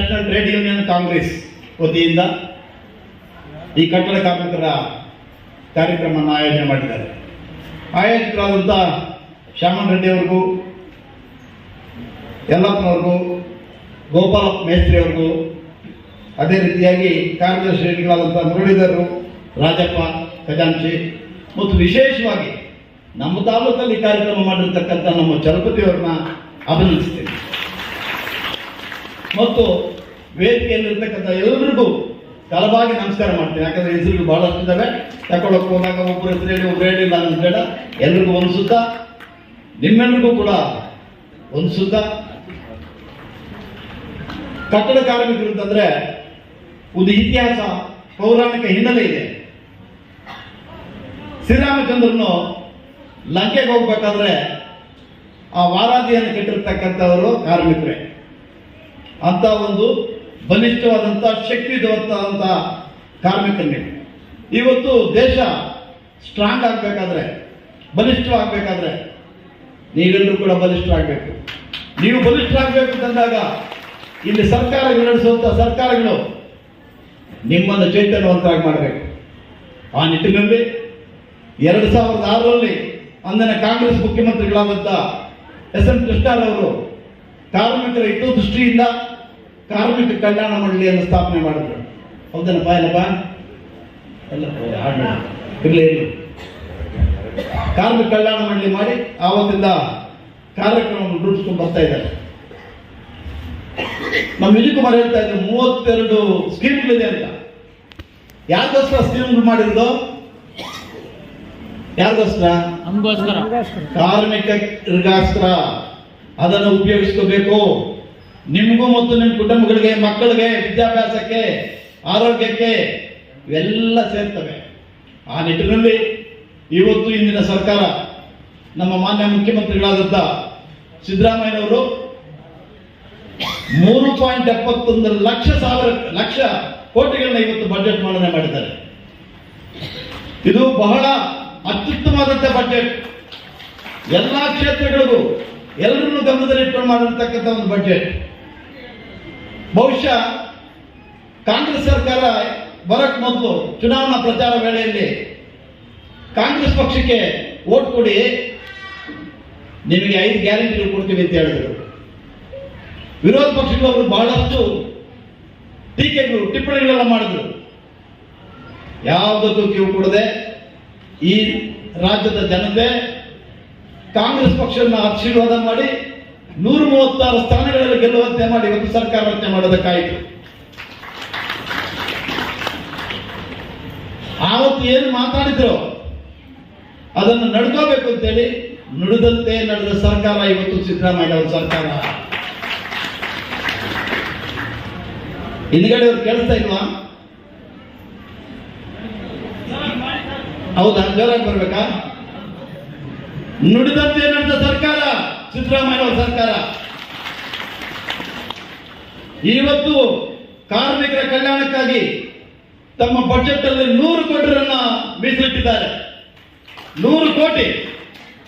National trade union Congress ವತಿಯಿಂದ ಈ ಕಟ್ಟಡ ಕಾರ್ಮಿಕರ ಕಾರ್ಯಕ್ರಮವನ್ನು ಆಯೋಜನೆ ಮಾಡಿದ್ದಾರೆ. ಆಯೋಜಕರಾದಂಥ ಶ್ಯಾಮನ್ ರೆಡ್ಡಿ ಅವ್ರಿಗೂ ಯಲ್ಲಪ್ಪನವ್ರಿಗೂ, ಗೋಪಾಲ ಮೇಸ್ತ್ರಿ ಅವ್ರಿಗೂ ಅದೇ ರೀತಿಯಾಗಿ ಕಾರ್ಯದರ್ಶಿಗಳಾದಂಥ ಮುರಳೀಧರರು, ರಾಜಪ್ಪ, ಖಜಾಂಚಿ ಮತ್ತು ವಿಶೇಷವಾಗಿ ನಮ್ಮ ತಾಲೂಕಲ್ಲಿ ಕಾರ್ಯಕ್ರಮ ಮಾಡಿರ್ತಕ್ಕಂಥ ನಮ್ಮ ಚಲಪತಿಯವ್ರನ್ನ ಅಭಿನಂದಿಸ್ತೇನೆ. ಮತ್ತು ವೇದಿಕೆಯಲ್ಲಿರ್ತಕ್ಕಂಥ ಎಲ್ಲರಿಗೂ ತಲವಾಗಿ ನಮಸ್ಕಾರ ಮಾಡ್ತೀನಿ. ಯಾಕಂದ್ರೆ ಹೆಸರುಗಳು ಬಹಳ ಇದ್ದಾವೆ. ತಗೊಳಕ್ ಹೋದಾಗ ಒಬ್ಬರು ಹೆಸರು ಹೇಳಿ, ಒಬ್ರು ಹೇಳಿಲ್ಲ ಅಂತ ಬೇಡ. ಎಲ್ರಿಗೂ ಒಂದು ಸುತ್ತ ನಿಮ್ಮೆಲ್ರಿಗೂ ಕೂಡ ಒಂದು ಸುತ್ತ ಕಟ್ಟಡ ಕಾರ್ಮಿಕರು ಅಂತಂದ್ರೆ ಒಂದು ಇತಿಹಾಸ, ಪೌರಾಣಿಕ ಹಿನ್ನೆಲೆ ಇದೆ. ಶ್ರೀರಾಮಚಂದ್ರನು ಲಂಕೆಗೆ ಹೋಗ್ಬೇಕಾದ್ರೆ ಆ ವಾರಾದಿಯನ್ನು ಕೆಟ್ಟಿರ್ತಕ್ಕಂಥವರು ಕಾರ್ಮಿಕರೇ. ಅಂತ ಒಂದು ಬಲಿಷ್ಠವಾದಂಥ ಶಕ್ತಿಯುತವಾದಂಥ ಕಾರ್ಮಿಕರಿಗೆ. ಇವತ್ತು ದೇಶ ಸ್ಟ್ರಾಂಗ್ ಆಗಬೇಕಾದ್ರೆ, ಬಲಿಷ್ಠವಾಗಬೇಕಾದ್ರೆ ನೀವೆಲ್ಲರೂ ಕೂಡ ಬಲಿಷ್ಠರಾಗಬೇಕು. ನೀವು ಬಲಿಷ್ಠರಾಗಬೇಕು ಅಂತಂದಾಗ ಇಲ್ಲಿ ಸರ್ಕಾರಗಳು ನಡೆಸುವಂಥ ಸರ್ಕಾರಗಳು ನಿಮ್ಮನ್ನು ಚೈತನ್ಯವಂತರಾಗಿ ಮಾಡಬೇಕು. ಆ ನಿಟ್ಟಿನಲ್ಲಿ ಎರಡು ಸಾವಿರದ ಆರರಲ್ಲಿ ಅಂದಿನ ಕಾಂಗ್ರೆಸ್ ಮುಖ್ಯಮಂತ್ರಿಗಳಾದಂಥ ಎಸ್ ಎಂ ಕೃಷ್ಣರವರು ಕಾರ್ಮಿಕರ ಹಿತದೃಷ್ಟಿಯಿಂದ ಕಾರ್ಮಿಕ ಕಲ್ಯಾಣ ಮಂಡಳಿಯನ್ನು ಸ್ಥಾಪನೆ ಮಾಡಿದ್ರು. ಹೌದನಪ್ಪ ಏನಪ್ಪ ಎಲ್ಲ ಇರಲಿ ಇರಲಿ. ಕಾರ್ಮಿಕ ಕಲ್ಯಾಣ ಮಂಡಳಿ ಮಾಡಿ ಆವತ್ತಿಂದ ಕಾರ್ಯಕ್ರಮವನ್ನು ರೂಪಿಸ್ಕೊಂಡು ಬರ್ತಾ ಇದ್ದಾರೆ. ನಮ್ಮ ವಿಜಯ್ ಕುಮಾರ್ ಹೇಳ್ತಾ ಇದ್ರು ಮೂವತ್ತೆರಡು ಸ್ಕೀಮ್ಗಳಿದೆ ಅಂತ. ಯಾರಿಗೋಸ್ಕರ ಸ್ಕೀಮ್ಗಳು ಮಾಡಿರೋದು? ಯಾರಿಗೋಸ್ಕರ ಕಾರ್ಮಿಕ ಕಾರ್ಮಿಕರಿಗೋಸ್ಕರ. ಅದನ್ನು ಉಪಯೋಗಿಸ್ಕೋಬೇಕು. ನಿಮಗೂ ಮತ್ತು ನಿಮ್ಮ ಕುಟುಂಬಗಳಿಗೆ, ಮಕ್ಕಳಿಗೆ, ವಿದ್ಯಾಭ್ಯಾಸಕ್ಕೆ, ಆರೋಗ್ಯಕ್ಕೆ ಇವೆಲ್ಲ ಸೇರ್ತವೆ. ಆ ನಿಟ್ಟಿನಲ್ಲಿ ಇವತ್ತು ಇಂದಿನ ಸರ್ಕಾರ ನಮ್ಮ ಮಾನ್ಯ ಮುಖ್ಯಮಂತ್ರಿಗಳಾದಂಥ ಸಿದ್ದರಾಮಯ್ಯನವರು ಮೂರು ಪಾಯಿಂಟ್ ಎಪ್ಪತ್ತೊಂದು ಲಕ್ಷ ಸಾವಿರ, ಲಕ್ಷ ಕೋಟಿಗಳನ್ನ ಇವತ್ತು ಬಜೆಟ್ ಮಂಡನೆ ಮಾಡಿದ್ದಾರೆ. ಇದು ಬಹಳ ಅತ್ಯುತ್ತಮವಾದಂಥ ಬಜೆಟ್ ಎಲ್ಲಾ ಕ್ಷೇತ್ರಗಳಿಗೂ ಎಲ್ಲರನ್ನು ಗಮನದಲ್ಲಿಟ್ಟು ಮಾಡಿರ್ತಕ್ಕಂಥ ಒಂದು ಬಜೆಟ್ ಬಹುಶಃ ಕಾಂಗ್ರೆಸ್ ಸರ್ಕಾರ ಬರಕ್ ಮೊದಲು ಚುನಾವಣಾ ಪ್ರಚಾರ ವೇಳೆಯಲ್ಲಿ ಕಾಂಗ್ರೆಸ್ ಪಕ್ಷಕ್ಕೆ ಓಟ್ ಕೊಡಿ. ನಿಮಗೆ ಐದು ಗ್ಯಾರಂಟಿಗಳು ಕೊಡ್ತೀವಿ ಅಂತ ಹೇಳಿದರು. ವಿರೋಧ ಪಕ್ಷಗಳವರು ಬಹಳಷ್ಟು ಟೀಕೆಗಳು, ಟಿಪ್ಪಣಿಗಳೆಲ್ಲ ಮಾಡಿದ್ರು. ಯಾವುದಕ್ಕೂ ಕಿವು ಕೊಡದೆ ಈ ರಾಜ್ಯದ ಜನತೆ ಕಾಂಗ್ರೆಸ್ ಪಕ್ಷವನ್ನು ಆಶೀರ್ವಾದ ಮಾಡಿ ನೂರ ಮೂವತ್ತಾರು ಸ್ಥಾನಗಳಲ್ಲಿ ಗೆಲ್ಲುವಂತೆ ಮಾಡಿ ಇವತ್ತು ಸರ್ಕಾರ ರಚನೆ ಮಾಡೋದಕ್ಕಾಯಿತು ಆವತ್ತು ಏನು ಮಾತಾಡಿದ್ರು? ಅದನ್ನು ನಡ್ಕೋಬೇಕು ಅಂತೇಳಿ ನುಡಿದಂತೆ ನಡೆದ ಸರ್ಕಾರ ಇವತ್ತು ಸಿದ್ದರಾಮಯ್ಯ ಅವರ ಸರ್ಕಾರ. ಹಿಂದ್ಗಡೆ ಅವ್ರು ಕೇಳ್ತಾ ಇಲ್ವಾ? ಹೌದಾ? ಜೋರಾಗಿ ಬರ್ಬೇಕಾ? ನುಡಿದಂತೆ ನಡೆದ ಸಿದ್ದರಾಮಯ್ಯ ಸರ್ಕಾರ. ಇವತ್ತು ಕಾರ್ಮಿಕರ ಕಲ್ಯಾಣಕ್ಕಾಗಿ ತಮ್ಮ ಬಜೆಟ್ ಅಲ್ಲಿ ನೂರು ಕೋಟಿರನ್ನ ಮೀಸಲಿಟ್ಟಿದ್ದಾರೆ. ನೂರು ಕೋಟಿ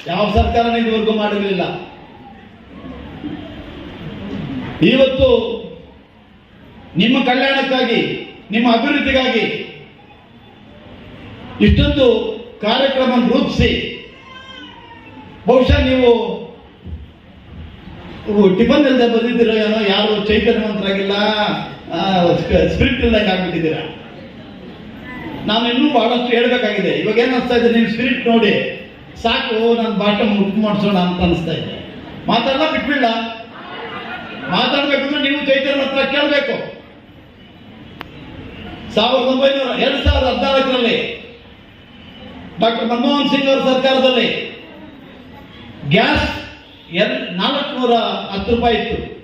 ಯಾವ ಸರ್ಕಾರ ಇದುವರೆಗೂ ಮಾಡಿರಲಿಲ್ಲ. ಇವತ್ತು ನಿಮ್ಮ ಕಲ್ಯಾಣಕ್ಕಾಗಿ, ನಿಮ್ಮ ಅಭಿವೃದ್ಧಿಗಾಗಿ ಇಷ್ಟೊಂದು ಕಾರ್ಯಕ್ರಮ ರೂಪಿಸಿ ಬಹುಶಃ ನೀವು ಟಿಫನ್ ಇಲ್ಲದೆ ಬಂದಿದ್ದೀರೋ ಏನೋ, ಯಾರು ಚೈತನ್ಯವಂತರಾಗಿಲ್ಲ? ಸ್ಪಿರಿಟ್ ಇಲ್ದಂಗೆ ಆಗ್ಬಿಟ್ಟಿದ್ದೀರಾ? ನಾನು ಇನ್ನೂ ಬಹಳಷ್ಟು ಹೇಳ್ಬೇಕಾಗಿದೆ. ಇವಾಗ ಏನ್ ಅನಿಸ್ತಾ ಇದೆ ನಿಮ್ ಸ್ಪಿರಿಟ್ ನೋಡಿ, ಸಾಕು ನನ್ನ ಬಾಟಮ್ ಮುಟ್ಟು ಮಾಡಿಸೋಣ ಅಂತ ಅನಿಸ್ತಾ ಇದೆ. ಮಾತಾಡಲ್ಲ ಬಿಟ್ಬಿಡ ಮಾತಾಡ್ಬೇಕಂದ್ರೆ ನೀವು ಚೈತನ್ಯ ಹತ್ರ ಕೇಳಬೇಕು. ಸಾವಿರದ ಒಂಬೈನೂರ ಎರಡ್ ಸಾವಿರದ ಹದಿನಾಲ್ಕರಲ್ಲಿ ಡಾಕ್ಟರ್ ಮನಮೋಹನ್ ಸಿಂಗ್ ಅವರ ಸರ್ಕಾರದಲ್ಲಿ ಗ್ಯಾಸ್ ಎಲ್ ನಾಲ್ಕುನೂರ ಹತ್ತು ರೂಪಾಯಿ ಇತ್ತು.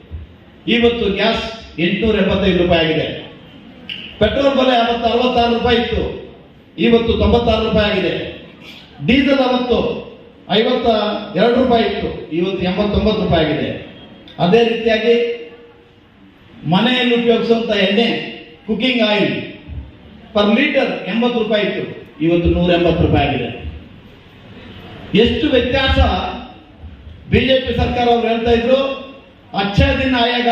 ಇವತ್ತು ಗ್ಯಾಸ್ ಎಂಟುನೂರ ಎಪ್ಪತ್ತೈದು ರೂಪಾಯಿ ಆಗಿದೆ. ಪೆಟ್ರೋಲ್ ಬೆಲೆ ಅವತ್ತು ಅರವತ್ತಾರು ರೂಪಾಯಿ ಇತ್ತು. ಇವತ್ತು ತೊಂಬತ್ತಾರು ರೂಪಾಯಿ ಆಗಿದೆ. ಡೀಸೆಲ್ ಅವತ್ತು ಐವತ್ತ ಎರಡು ರೂಪಾಯಿ ಇತ್ತು. ಇವತ್ತು ಎಂಬತ್ತೊಂಬತ್ತು ರೂಪಾಯಿ ಆಗಿದೆ. ಅದೇ ರೀತಿಯಾಗಿ ಮನೆಯಲ್ಲಿ ಉಪಯೋಗಿಸುವಂತ ಎಣ್ಣೆ ಕುಕಿಂಗ್ ಆಯಿಲ್ ಪರ್ ಲೀಟರ್ ಎಂಬತ್ತು ರೂಪಾಯಿ ಇತ್ತು. ಇವತ್ತು ನೂರ ಎಂಬತ್ತು ರೂಪಾಯಿ ಆಗಿದೆ. ಎಷ್ಟು ವ್ಯತ್ಯಾಸ ಬಿಜೆಪಿ ಸರ್ಕಾರ ಅವ್ರು ಹೇಳ್ತಾ ಇದ್ರು, ಅಚ್ಚ ದಿನ ಆಯಾಗ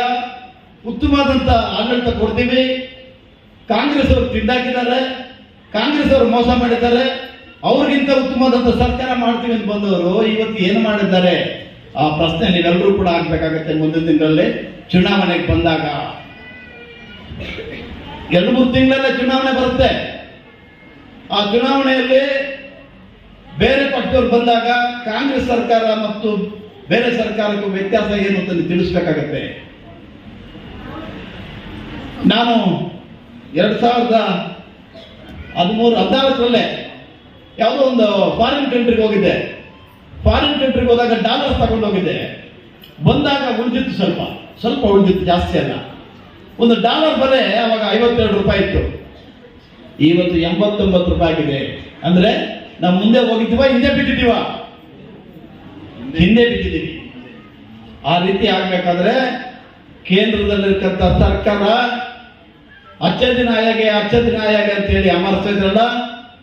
ಉತ್ತಮವಾದಂತ ಆಡಳಿತ ಕೊಡ್ತೀವಿ. ಕಾಂಗ್ರೆಸ್ ಅವರು ತಿಂದಾಕಿದ್ದಾರೆ, ಕಾಂಗ್ರೆಸ್ ಅವರು ಮೋಸ ಮಾಡಿದ್ದಾರೆ, ಅವ್ರಿಗಿಂತ ಉತ್ತಮವಾದಂತ ಸರ್ಕಾರ ಮಾಡ್ತೀವಿ ಅಂತ ಬಂದವರು ಇವತ್ತು ಏನು ಮಾಡಿದ್ದಾರೆ? ಆ ಪ್ರಶ್ನೆ ನೀವೆಲ್ಲರೂ ಕೂಡ ಆಗ್ಬೇಕಾಗತ್ತೆ ಮುಂದಿನ ತಿಂಗಳಲ್ಲಿ. ಚುನಾವಣೆಗೆ ಬಂದಾಗ. ಎರಡು ಮೂರು ತಿಂಗಳಲ್ಲೇ ಚುನಾವಣೆ ಬರುತ್ತೆ. ಆ ಚುನಾವಣೆಯಲ್ಲಿ ಬೇರೆ ಪಕ್ಷದವ್ರು ಬಂದಾಗ ಕಾಂಗ್ರೆಸ್ ಸರ್ಕಾರ ಮತ್ತು ಬೇರೆ ಸರ್ಕಾರಕ್ಕೂ ವ್ಯತ್ಯಾಸ ಏನು ಅಂತ ತಿಳಿಸ್ಬೇಕಾಗತ್ತೆ. ನಾನು ಎರಡ್ ಸಾವಿರದ ಹದಿಮೂರು, ಹದಿನಾಲ್ಕರಲ್ಲೇ ಯಾವುದೋ ಒಂದು ಫಾರಿನ್ ಕಂಟ್ರಿಗೆ ಹೋಗಿದ್ದೆ. ಫಾರಿನ್ ಕಂಟ್ರಿಗೆ ಹೋದಾಗ ಡಾಲರ್ ತಗೊಂಡು ಹೋಗಿದ್ದೆ. ಬಂದಾಗ ಉಳಿದಿತ್ತು ಸ್ವಲ್ಪ. ಸ್ವಲ್ಪ ಉಳಿದಿತ್ತು, ಜಾಸ್ತಿ ಅಲ್ಲ. ಒಂದು ಡಾಲರ್ ಬರೆ ಅವಾಗ ಐವತ್ತೆರಡು ರೂಪಾಯಿ ಇತ್ತು. ಇವತ್ತು ಎಂಬತ್ತೊಂಬತ್ತು ರೂಪಾಯಿ ಆಗಿದೆ. ಅಂದ್ರೆ ನಾವು ಮುಂದೆ ಹೋಗಿದ್ದೀವ, ಹಿಂದೆ ಬಿಟ್ಟಿದ್ದೀವ ಹಿಂದೆ ಬಿದ್ದಿದ್ದೀವಿ. ಆ ರೀತಿ ಆಗ್ಬೇಕಾದ್ರೆ ಕೇಂದ್ರದಲ್ಲಿರ್ತಕ್ಕಂಥ ಸರ್ಕಾರ ನಾಯಗೆ ಅಚ್ಚದಿ ಆಯಾಗೆ ಅಂತ ಹೇಳಿ ಅಮರ್ಸ್ತಾ ಇದ್ರಲ್ಲ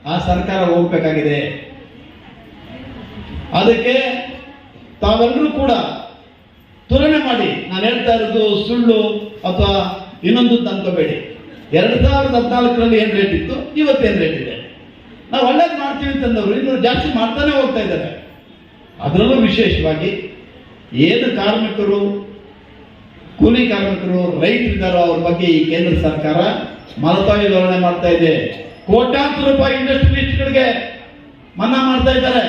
ಆ ಸರ್ಕಾರ ಹೋಗ್ಬೇಕಾಗಿದೆ. ಅದಕ್ಕೆ ತಾವೆಲ್ಲರೂ ಕೂಡ ತುಲನೆ ಮಾಡಿ. ನಾನು ಹೇಳ್ತಾ ಇರೋದು ಸುಳ್ಳು ಅಥವಾ ಇನ್ನೊಂದು ತಂತಬೇಡಿ ಎರಡ್ ಸಾವಿರದ ಹದಿನಾಲ್ಕರಲ್ಲಿ ಏನು ರೇಟ್ ಇತ್ತು? ಇವತ್ತೇನ್ ರೇಟ್ ಇದೆ? ನಾವು ಒಳ್ಳೇದು ಮಾಡ್ತೀವಿ ಅಂತಂದವರು, ಇನ್ನು ಜಾಸ್ತಿ ಮಾಡ್ತಾನೆ ಹೋಗ್ತಾ ಇದ್ದಾರೆ. ಅದರಲ್ಲೂ ವಿಶೇಷವಾಗಿ ಏನು ಕಾರ್ಮಿಕರು, ಕೂಲಿ ಕಾರ್ಮಿಕರು, ರೈತರಿದ್ದಾರೋ ಅವ್ರ ಬಗ್ಗೆ ಈ ಕೇಂದ್ರ ಸರ್ಕಾರ ಮಲತಾಯಿ ಧೋರಣೆ ಮಾಡ್ತಾ ಇದೆ. ಕೋಟ್ಯಾಂತರ ರೂಪಾಯಿ ಇಂಡಸ್ಟ್ರಿಯಲಿಸ್ಟ್ಗಳಿಗೆ ಮನ್ನಾ ಮಾಡ್ತಾ ಇದ್ದಾರೆ.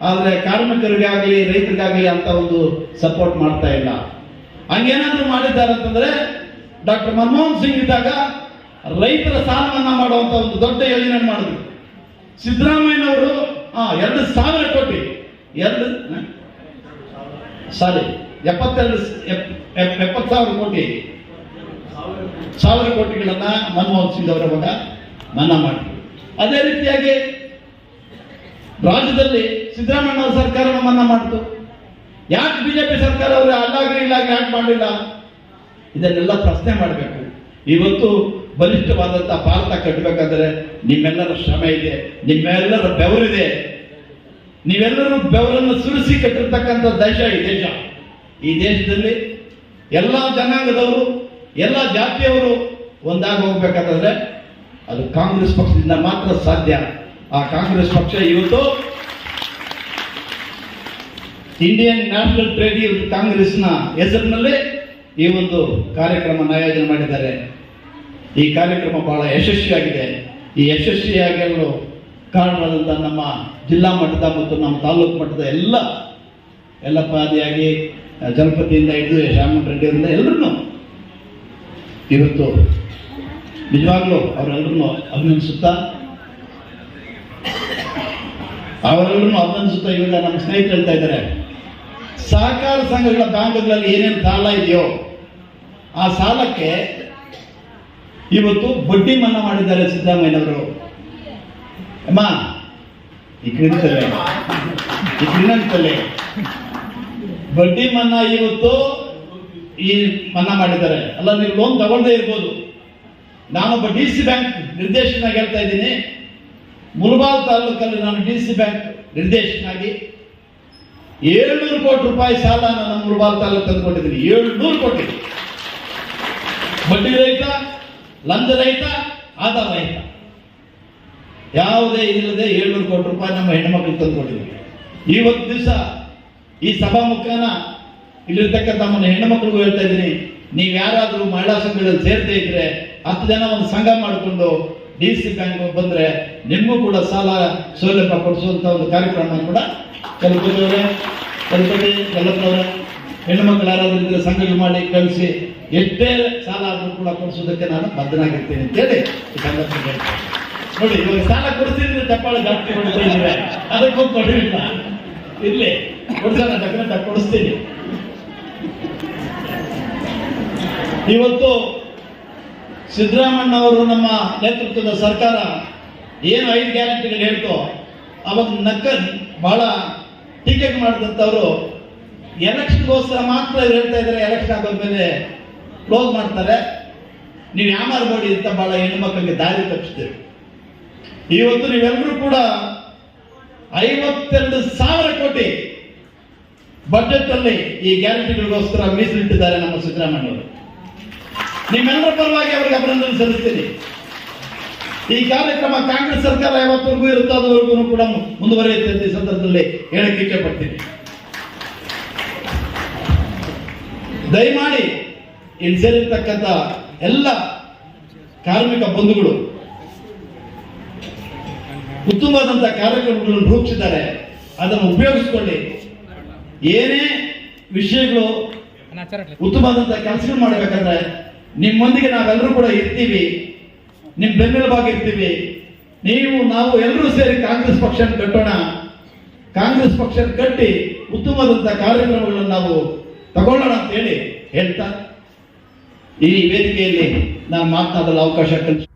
ಆದರೆ ಕಾರ್ಮಿಕರಿಗಾಗಲಿ, ರೈತರಿಗಾಗಲಿ ಅಂತ ಒಂದು ಸಪೋರ್ಟ್ ಮಾಡ್ತಾ ಇಲ್ಲ. ಹಂಗೇನಾದ್ರೂ ಮಾಡಿದ್ದಾರೆ ಅಂತಂದ್ರೆ ಡಾಕ್ಟರ್ ಮನಮೋಹನ್ ಸಿಂಗ್ ಇದ್ದಾಗ ರೈತರ ಸಾಲ ಮನ್ನಾ ಮಾಡುವಂತ ಒಂದು ದೊಡ್ಡ ಯೋಜನೆ ಮಾಡಿದ್ರು. ಸಿದ್ದರಾಮಯ್ಯನವರು ಆ, ಎರಡು ಸಾವಿರ ಕೋಟಿ. ಎರಡು? ಸಾರಿ, ಎಪ್ಪತ್ತೆರಡು ಎಪ್- ಎಪ್- ಎಪ್ಪತ್ತು ಸಾವಿರ ಕೋಟಿ. ಸಾವಿರ ಕೋಟಿಗಳನ್ನ ಮನಮೋಹನ್ ಸಿಂಗ್ ಅವರ ಮಗ ಮನ್ನಾ ಮಾಡಿದ್ರು. ಅದೇ ರೀತಿಯಾಗಿ ರಾಜ್ಯದಲ್ಲಿ ಸಿದ್ದರಾಮಯ್ಯ ಸರ್ಕಾರ ಮನ್ನಾ ಮಾಡಿತು. ಯಾಕೆ ಬಿಜೆಪಿ ಸರ್ಕಾರ ಅವರು ಅಲ್ಲಾಗ್ಲಿ ಇಲ್ಲಾಗ್ಲಿ ಯಾಕೆ ಮಾಡಲಿಲ್ಲ? ಇದನ್ನೆಲ್ಲ ಪ್ರಶ್ನೆ ಮಾಡಬೇಕು. ಇವತ್ತು ಬಲಿಷ್ಠವಾದಂತಹ ಭಾರತ ಕಟ್ಟಬೇಕಾದ್ರೆ ನಿಮ್ಮೆಲ್ಲರ ಶ್ರಮ ಇದೆ, ನಿಮ್ಮೆಲ್ಲರ ಬೆವರಿದೆ ನೀವೆಲ್ಲರೂ ಬೆವರನ್ನು ಸುರಿಸಿ ಕಟ್ಟಿರ್ತಕ್ಕಂಥ ದೇಶ ಈ ದೇಶ. ಈ ದೇಶದಲ್ಲಿ ಎಲ್ಲ ಜನಾಂಗದವರು, ಎಲ್ಲ ಜಾತಿಯವರು ಒಂದಾಗಿ ಹೋಗ್ಬೇಕಾದ್ರೆ ಅದು ಕಾಂಗ್ರೆಸ್ ಪಕ್ಷದಿಂದ ಮಾತ್ರ ಸಾಧ್ಯ. ಆ ಕಾಂಗ್ರೆಸ್ ಪಕ್ಷ ಇವತ್ತು ಇಂಡಿಯನ್ ನ್ಯಾಷನಲ್ ಟ್ರೇಡ್ ಕಾಂಗ್ರೆಸ್ನ ಹೆಸರಿನಲ್ಲಿ ಈ ಒಂದು ಕಾರ್ಯಕ್ರಮ ಆಯೋಜನೆ ಮಾಡಿದ್ದಾರೆ. ಈ ಕಾರ್ಯಕ್ರಮ ಬಹಳ ಯಶಸ್ವಿಯಾಗಿದೆ. ಈ ಯಶಸ್ವಿಯಾಗಲು ಕಾರಣವಾದಂಥ ನಮ್ಮ ಜಿಲ್ಲಾ ಮಟ್ಟದ ಮತ್ತು ನಮ್ಮ ತಾಲೂಕು ಮಟ್ಟದ ಎಲ್ಲ ಎಲ್ಲ ಪಾದಿಯಾಗಿ ಜಲಪತಿಯಿಂದ ಹಿಡಿದು ಶ್ಯಾಮನ್ ರೆಡ್ಡಿಯವರಿಂದ ಎಲ್ಲರನ್ನೂ ಇವತ್ತು ನಿಜವಾಗ್ಲೂ ಅವರೆಲ್ಲರನ್ನು ಅಭಿನಂದಿಸುತ್ತಾ ಅವರೆಲ್ಲರನ್ನು ಅಭಿನಂದಿಸುತ್ತಾ ಇವಾಗ ನಮ್ಮ ಸ್ನೇಹಿತರು ಹೇಳ್ತಾ ಇದ್ದಾರೆ, ಸಹಕಾರ ಸಂಘಗಳ ಬ್ಯಾಂಕ್ಗಳಲ್ಲಿ ಏನೇನು ಸಾಲ ಇದೆಯೋ ಆ ಸಾಲಕ್ಕೆ ಇವತ್ತು ಬಡ್ಡಿ ಮನ್ನಾ ಮಾಡಿದ್ದಾರೆ ಸಿದ್ದರಾಮಯ್ಯನವರು. ಅಮ್ಮ, ಈ ಕ್ರೀಡಂತಲೆ ಬಡ್ಡಿ ಮನ್ನಾ ಇವತ್ತು ಈ ಮನ್ನಾ ಮಾಡಿದ್ದಾರೆ. ಅಲ್ಲ, ನೀವು ಲೋನ್ ತಗೊಂಡೇ ಇರ್ಬೋದು. ನಾನೊಬ್ಬ ಡಿ ಸಿ ಬ್ಯಾಂಕ್ ನಿರ್ದೇಶನ ಹೇಳ್ತಾ ಇದ್ದೀನಿ. ಮುಲ್ಬಾಲ್ ತಾಲೂಕಲ್ಲಿ ನಾನು ಡಿ ಸಿ ಬ್ಯಾಂಕ್ ನಿರ್ದೇಶನಾಗಿ ಏಳ್ನೂರು ಕೋಟಿ ರೂಪಾಯಿ ಸಾಲ ನಾನು ಮುಲ್ಬಾಲ್ ತಾಲೂಕು ತಂದುಕೊಂಡಿದ್ದೀನಿ ಏಳ್ನೂರು ಕೋಟಿ. ಬಡ್ಡಿ ರಹಿತ ಲಂಚ ರಹಿತ ಆಧಾರ ರಹಿತ ಯಾವುದೇ ಇಲ್ಲದೆ ಏಳ್ನೂರು ಕೋಟಿ ರೂಪಾಯಿ ನಮ್ಮ ಹೆಣ್ಮಕ್ಳು ತಂದುಕೊಂಡಿದ್ದೀವಿ ಇವತ್ತು ದಿವಸ ಈ ಸಭಾ ಮುಖಾನ ಇಲ್ಲಿರ್ತಕ್ಕಂಥ ನಮ್ಮ ಹೆಣ್ಣುಮಕ್ಳಿಗೂ ಹೇಳ್ತಾ ಇದ್ದೀನಿ, ನೀವು ಯಾರಾದರೂ ಮಹಿಳಾ ಸಂಘದಲ್ಲಿ ಸೇರ್ತಾ ಇದ್ರೆ ಹತ್ತು ಜನ ಒಂದು ಸಂಘ ಮಾಡಿಕೊಂಡು ಡಿ ಸಿ ಬ್ಯಾಂಕ್ ಬಂದ್ರೆ ನಿಮಗೂ ಕೂಡ ಸಾಲ ಸೌಲಭ್ಯ ಕೊಡಿಸುವಂತ ಒಂದು ಕಾರ್ಯಕ್ರಮ ಕೂಡ ಕಲ್ಪತಿಯವರೇ ಕಲ್ಪತಿ ಹೆಣ್ಣು ಮಕ್ಕಳು ಯಾರಾದರೂ ಸಂಘಗಳು ಮಾಡಿ ಕಳಿಸಿ ಎಷ್ಟೇ ಸಾಲ ಆದರೂ ಕೂಡ ಕೊಡಿಸೋದಕ್ಕೆ ನಾನು ಬದ್ಧನಾಗಿರ್ತೇನೆ ಅಂತೇಳಿ ಈ ಸಂದರ್ಭದಲ್ಲಿ. ನೋಡಿ, ಇವಾಗ ಸಾಲ ಕೊಡ್ತೀನಿ ಚಪ್ಪಾಳೆ ಜಾಸ್ತಿ ಇದ್ರೆ ಅದಕ್ಕೂ ಕೊಡಿಲ್ಲ ಇರ್ಲಿ, ಕೊಡ್ಸೋಣ ಡಕ್ಯುಮೆಂಟ್ ಕೊಡಿಸ್ತೀನಿ. ಇವತ್ತು ಸಿದ್ದರಾಮಣ್ಣ ಅವರು ನಮ್ಮ ನೇತೃತ್ವದ ಸರ್ಕಾರ ಏನು ಐದು ಗ್ಯಾರಂಟಿಗಳು ಹೇಳ್ತೋ, ಅವಾಗ ನಕ್ಕ ಬಹಳ ಟೀಕೆ ಮಾಡಿದಂಥವ್ರು, ಎಲೆಕ್ಷನ್ಗೋಸ್ಕರ ಮಾತ್ರ ಹೇಳ್ತಾ ಇದ್ದಾರೆ, ಎಲೆಕ್ಷನ್ ಆಗೋದ್ಮೇಲೆ ಕ್ಲೋಸ್ ಮಾಡ್ತಾರೆ. ನೀವು ಯಾಮಾರ್ಬೇಡಿ ಅಂತ ಬಹಳ ಹೆಣ್ಮಕ್ಳಿಗೆ ದಾರಿ ತಪ್ಪಿಸ್ತೇವೆ ಇವತ್ತು ನೀವೆಲ್ಲರೂ ಕೂಡ ಐವತ್ತೆರಡು ಸಾವಿರ ಕೋಟಿ ಬಜೆಟ್ ಅಲ್ಲಿ ಈ ಗ್ಯಾರಂಟಿಗಳಿಗೋಸ್ಕರ ಮೀಸಲಿಟ್ಟಿದ್ದಾರೆ ನಮ್ಮ ಸಿದ್ದರಾಮಯ್ಯ ಅವರು ನಿಮ್ಮೆಲ್ಲರ ಪರವಾಗಿ ಅವರಿಗೆ ಅಭಿನಂದನೆ ಸಲ್ಲಿಸ್ತೀನಿ. ಈ ಕಾರ್ಯಕ್ರಮ ಕಾಂಗ್ರೆಸ್ ಸರ್ಕಾರ ಯಾವತ್ತವರೆಗೂ ಇರುತ್ತೋ ಕೂಡ ಮುಂದುವರಿಯುತ್ತೆ ಈ ಸಂದರ್ಭದಲ್ಲಿ ಹೇಳಕ್ಕೆ ಇಷ್ಟಪಡ್ತೀನಿ ಪಡ್ತೀನಿ. ದಯಮಾಡಿ ಇಲ್ಲಿ ಸೇರಿರ್ತಕ್ಕಂಥ ಎಲ್ಲ ಕಾರ್ಮಿಕ ಬಂಧುಗಳು ಉತ್ತಮವಾದಂಥ ಕಾರ್ಯಕ್ರಮಗಳನ್ನು ರೂಪಿಸಿದ್ದಾರೆ. ಅದನ್ನು ಉಪಯೋಗಿಸ್ಕೊಳ್ಳಿ. ಏನೇ ವಿಷಯಗಳು ಉತ್ತಮವಾದಂಥ ಕೆಲಸಗಳು ಮಾಡಬೇಕಂದ್ರೆ ನಿಮ್ಮೊಂದಿಗೆ ನಾವೆಲ್ಲರೂ ಕೂಡ ಇರ್ತೀವಿ. ನಿಮ್ಮ ಬೆನ್ನೆಲುಬಾಗಿ ಇರ್ತೀವಿ. ನೀವು, ನಾವು ಎಲ್ಲರೂ ಸೇರಿ ಕಾಂಗ್ರೆಸ್ ಪಕ್ಷ ಕಟ್ಟೋಣ. ಕಾಂಗ್ರೆಸ್ ಪಕ್ಷ ಕಟ್ಟಿ ಉತ್ತಮವಾದಂತಹ ಕಾರ್ಯಕ್ರಮಗಳನ್ನು ನಾವು ತಗೊಳ್ಳೋಣ ಅಂತ ಹೇಳಿ ಹೇಳ್ತಾ ಈ ವೇದಿಕೆಯಲ್ಲಿ ನಾನು ಮಾತನಾಡಲು ಅವಕಾಶ ಕಲ್ಪಿಸಿ